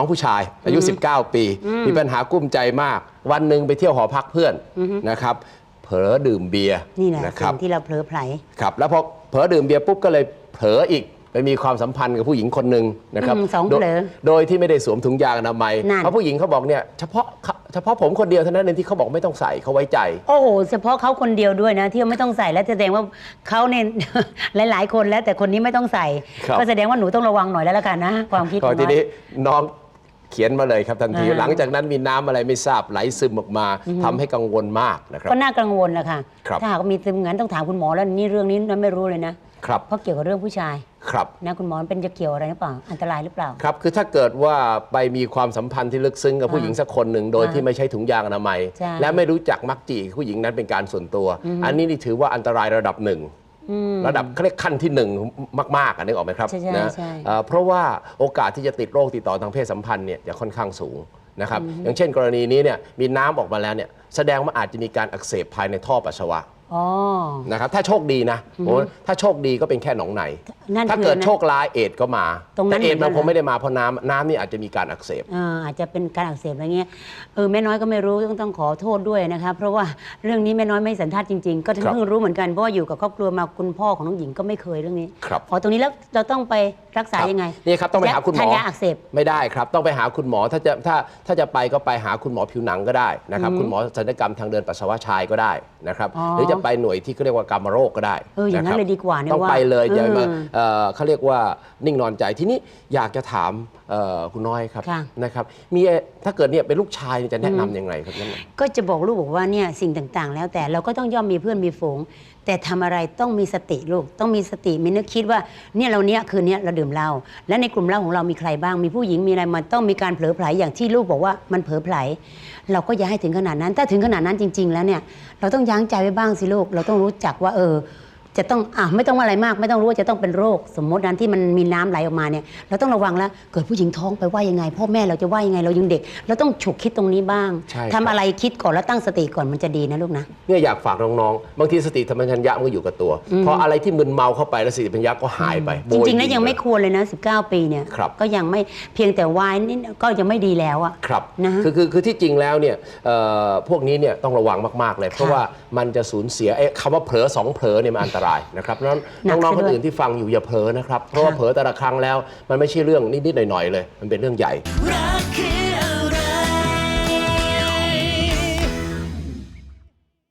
น้องผู้ชาย อายุ 19 ปี มีปัญหากุ้มใจมาก วันหนึ่งไปเที่ยวหอพักเพื่อนนะครับเผลอดื่มเบียร์นี่แหละนะครับสิ่งที่เราเผลอไผลครับแล้วพอเผลอดื่มเบียร์ปุ๊บก็เลยเผลออีกไปมีความสัมพันธ์กับผู้หญิงคนหนึ่งนะครับอืมสองโดยเผลอโดยที่ไม่ได้สวมถุงยางอนามัยนั่น เพราะผู้หญิงเขาบอกเนี่ยเฉพาะเฉพาะผมคนเดียวเท่านั้นเองที่เขาบอกไม่ต้องใส่เขาไว้ใจ โอ้โหเฉพาะเขาคนเดียวด้วยนะ ที่ไม่ต้องใส่แล้วแสดงว่าเขาเนี่ย หลาย ๆ คนแล้วแต่คนนี้ไม่ต้องใส่ ครับ ก็แสดงว่าหนูต้องระวังหน่อยแล้วละกันนะ ความคิดขก็องทีน้อยนี้น้อง เขียนมาเลยครับทันที อ่า หลังจากนั้นมีน้ำอะไรไม่ทราบไหลซึมออกมาทำให้กังวลมากนะครับ ก็น่ากังวลแหละค่ะ ครับ ถ้าหากว่ามีซึมงั้นต้องถามคุณหมอแล้วนี่เรื่องนี้น้อยไม่รู้เลยนะ ครับเพราะเกี่ยวกับเรื่องผู้ชายครับ นะคุณหมอมันเป็นจะเกี่ยวอะไรหรือเปล่า อันตรายหรือเปล่า ครับ คือถ้าเกิดว่าไปมีความสัมพันธ์ที่ลึกซึ้งกับผู้หญิงสักคนหนึ่งโดยอ่าที่ไม่ใช่ถุงยางอนามัย ใช่และไม่รู้จักมักจีผู้หญิงนั้นเป็นการส่วนตัว อันนี้นี่ถือว่าอันตรายระดับหนึ่งอืม ระดับเขาเรียกขั้นที่หนึ่งมากๆอะนึกออกไหมครับใช่ใช่นะใช่ เอ่อเพราะว่าโอกาสที่จะติดโรคติดต่อทางเพศสัมพันธ์เนี่ยจะค่อนข้างสูงนะครับอย่างเช่นกรณีนี้เนี่ยมีน้ำออกมาแล้วเนี่ยแสดงว่าอาจจะมีการอักเสบภายในท่อปัสสาวะ อ๋อ นะครับถ้าโชคดีนะโอ้ถ้าโชคดีก็เป็นแค่หนองในนั่นถ้าคือเกิดนะโชคร้ายเอดส์ก็มาตรงนั้นแต่เอดส์เหมืมัอนนกัน คงไม่ได้มาเพราะน้ำน้ำนี่อาจจะมีการอักเสบ อ่าอาจจะเป็นการอักเสบอะไรเงี้ยเออแม่น้อยก็ไม่รู้ต้องต้องขอโทษด้วยนะคะเพราะว่าเรื่องนี้แม่น้อยไม่สันทัดจริงๆ ก็ครับเพิ่งรู้เหมือนกันเพราะว่าอยู่กับครอบครัวมาคุณพ่อของน้องหญิงก็ไม่เคยเรื่องนี้ครับ อ๋อตรงนี้แล้วเราต้องไปรักษาครับยังไงนี่ครับต้องไปหาคุณหมอทานยาอักเสบ ไม่ได้ครับ ต้องไปหาคุณหมอถ้าจะถ้าถ้าจะไปก็ไปหาคุณหมอผิวหนังก็ได้นะครับ คุณหมอศัลยกรรมทางเดินปัสสาวะชายก็ได้นะครับ อ๋อ หรือจะไปหน่วยที่เขาเรียกว่ากรรมโรคก็ได้เอออย่างนั้ะครับนเลยดีกว่าเนี่ยต้องว่าไปเลยอย่ามาอืมเอ่อเขาเรียกว่านิ่งนอนใจทีนี้อยากจะถามเอ่อคุณน้อยครับค่ะ นะครับมีถ้าเกิดเนี่ยเป็นลูกชายเนี่ยจะแนะนำยังไงครับนั่นน่ะ ก็จะบอกลูกบอกว่าเนี่ยสิ่งต่างๆ แล้วแต่เราก็ต้องย่อมมีเพื่อนมีฝูง แต่ทำอะไรต้องมีสติลูกต้องมีสติมีนึกคิดว่าเนี่ยเราเนี้ยคืนเนี้ยเราดื่มเหล้าและในกลุ่มเหล้าของเรามีใครบ้างมีผู้หญิงมีอะไรมันต้องมีการเผลอไผลอย่างที่ลูกบอกว่ามันเผลอไผล เราก็อย่าให้ถึงขนาดนั้น ถ้าถึงขนาดนั้นจริง ๆ แล้วเนี่ยเราต้องยั้งใจไว้บ้างสิลูกเราต้องรู้จักว่าเออ จะต้องอะไม่ต้องว่าอะไรมาก ไม่ต้องรู้ว่าจะต้องเป็นโรค สมมตินั้นที่มันมีน้ำไหลออกมาเนี่ยเราต้องระวังแล้วเกิดผู้หญิงท้องไปว่ายังไงพ่อแม่เราจะว่ายังไงเรายังเด็ก เราต้องฉุกคิดตรงนี้บ้างใช่ครับทำอะไรคิดก่อนแล้วตั้งสติก่อนมันจะดีนะลูกนะเนี่ยอยากฝากน้องๆบางทีสติธรรมชัญญะมันก็อยู่กับตัวพออะไรที่มึนเมาเข้าไปแล้วสติธรรมชัญญะก็หายไป จริงๆแล้วโบยังไม่เลควรเลยนะ 19 ปีเนี่ยครับก็ยังไม่เพียงแต่วายนี่ก็ยังไม่ดีแล้วอะครับนะฮะคือคือคือที่จริงแล้วเนี่ยเอ่อพวกนี้เนี่ยต้องระวังมากๆเลย เพราะค่ะว่ามันจะสูญเสียเอ๊ะคำว่าเผลอสองเผลอเนี่ยมันอันตรายนะครับเพราะฉะนั้นหนักน้องๆซะคนด้วยอื่นที่ฟังอยู่อย่าเผลอนะครับ เพราะว่าค่ะเผลอแต่ละครั้งแล้วมันไม่ใช่เรื่องนิดๆหน่อยๆเลย มันเป็นเรื่องใหญ่รั